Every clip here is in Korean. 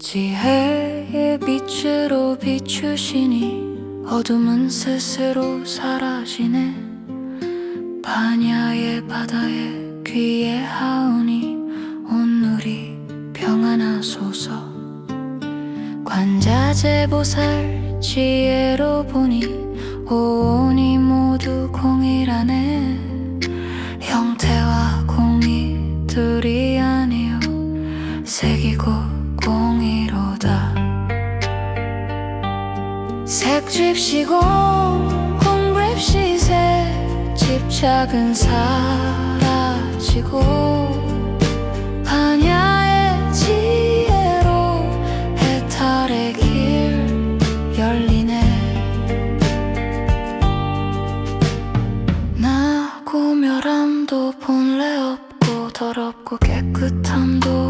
지혜의 빛으로 비추시니 어둠은 스스로 사라지네. 반야의 바다에 귀에 하오니 온누리 평안하소서. 관자재 보살 지혜로 보니 오온 집시공 공립시색 집착은 사라지고 반야의 지혜로 해탈의 길 열리네. 나 고 멸함도 본래 없고 더럽고 깨끗함도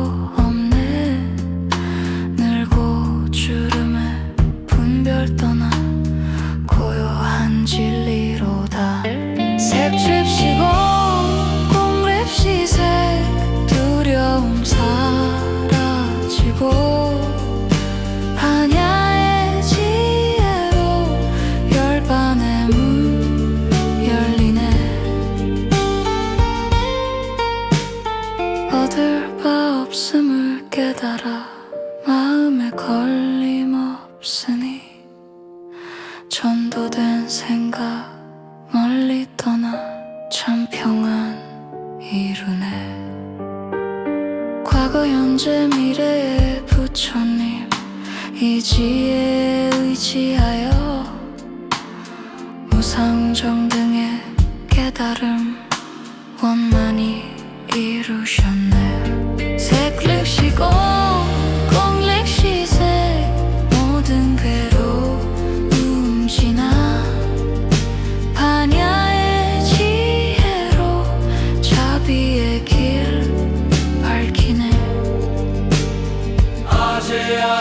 걸림 없으니 전도된 생각 멀리 떠나 참 평안 이루네. 과거 현재 미래의 부처님 이지에 의지하여 무상정 등의 깨달음 원만히 이루셨네. 색립시고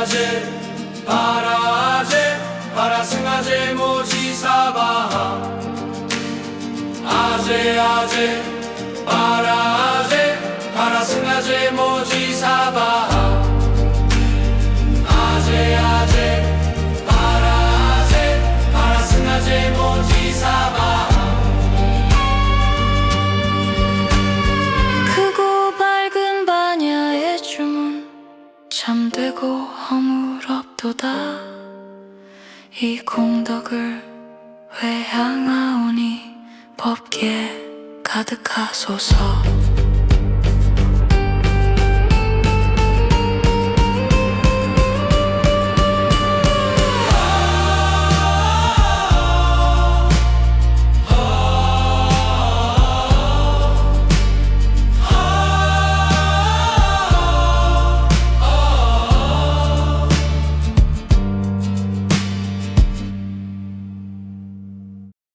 아제 아제 바라 아제 바라 승아제 모지사바하. 아제 아제 바라 잠되고 허물없도다. 이 공덕을 회향하오니 법계 가득하소서